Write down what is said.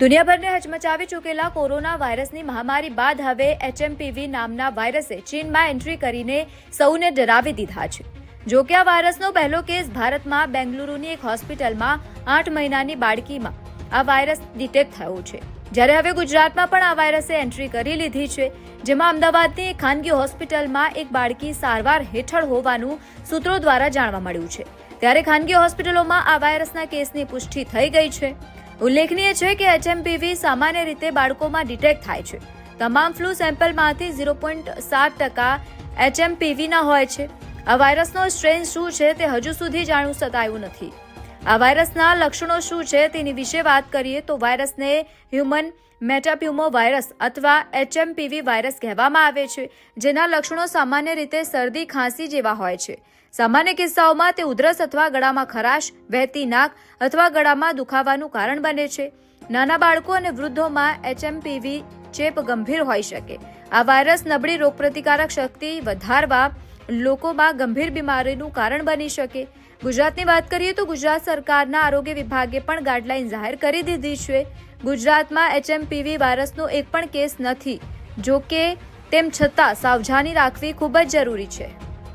દુનિયાભરને હચમચાવી ચૂકેલા કોરોના વાયરસની મહામારી બાદ હવે એચએમપીવી નામના વાયરસે ચીનમાં એન્ટ્રી કરીને સૌને ડરાવી દીધા છે. જો કે આ વાયરસનો પહેલો કેસ ભારતમાં બેંગલુરુની એક હોસ્પિટલમાં આઠ મહિનાની બાળકીમાં આ વાયરસ ડિટેક્ટ થયો છે. જ્યારે હવે ગુજરાતમાં પણ આ વાયરસે એન્ટ્રી કરી લીધી છે, જેમાં અમદાવાદની એક ખાનગી હોસ્પિટલમાં એક બાળકી સારવાર હેઠળ હોવાનું સૂત્રો દ્વારા જાણવા મળ્યું છે. ત્યારે ખાનગી હોસ્પિટલોમાં આ વાયરસના કેસની પુષ્ટિ થઈ ગઈ છે. ઉલ્લેખનીય છે કે એચએમપીવી સામાન્ય રીતે બાળકોમાં ડિટેક્ટ થાય છે. તમામ ફ્લૂ સેમ્પલમાંથી ઝીરો પોઈન્ટ સાત ટકા એચએમપીવીના હોય છે. આ વાયરસનો સ્ટ્રેન શું છે તે હજુ સુધી જાણવું સતાયું નથી. આ વાયરસના લક્ષણો શું છે તેની વિશે વાત કરીએ તો વાયરસને હ્યુમન મેટાપ્યુમો વાયરસ અથવા એચએમપીવી વાયરસ કહેવામાં આવે છે, જેના લક્ષણો સામાન્ય રીતે શરદી, ખાંસી જેવા હોય છે. સામાન્ય કિસ્સાઓમાં તે ઉધરસ અથવા ગળામાં ખરાશ, વહેતી નાક અથવા ગળામાં દુખાવાનું કારણ બને છે. નાના બાળકો અને વૃદ્ધોમાં એચએમપીવી ચેપ ગંભીર હોઈ શકે. આ વાયરસ નબળી રોગપ્રતિકારક શક્તિ વધારવા લોકોમાં ગંભીર બીમારીનું કારણ બની શકે. ગુજરાતની વાત કરીએ તો ગુજરાત સરકારના આરોગ્ય વિભાગે પણ ગાઈડલાઈન જાહેર કરી દીધી છે. ગુજરાતમાં એચએમપીવી વાયરસનો એક પણ કેસ નથી. જો કે તેમ છતાં સાવધાની રાખવી ખૂબ જ જરૂરી છે.